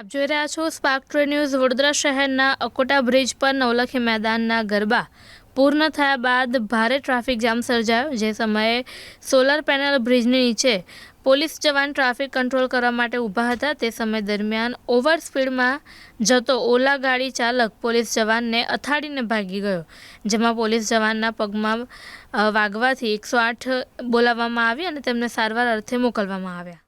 આપ જોઈ રહ્યા છો સ્પાર્ક ટ્રે ન્યૂઝ વડોદરા શહેરના અકોટા બ્રિજ પર નવલખી મેદાનના ગરબા. પૂર્ણ થયા બાદ ભારે ટ્રાફિક જામ સર્જાયો, જે સમયે સોલર પેનલ બ્રિજની નીચે પોલીસ જવાન ટ્રાફિક કંટ્રોલ કરવા માટે ઊભા હતા. તે સમય દરમિયાન ઓવર સ્પીડમાં જતો ઓલા ગાડી ચાલક પોલીસ જવાનને અથાડીને ભાગી ગયો, જેમાં પોલીસ જવાનના પગમાં વાગવાથી એકસો આઠ બોલાવવામાં આવી અને તેમને સારવાર અર્થે મોકલવામાં આવ્યા.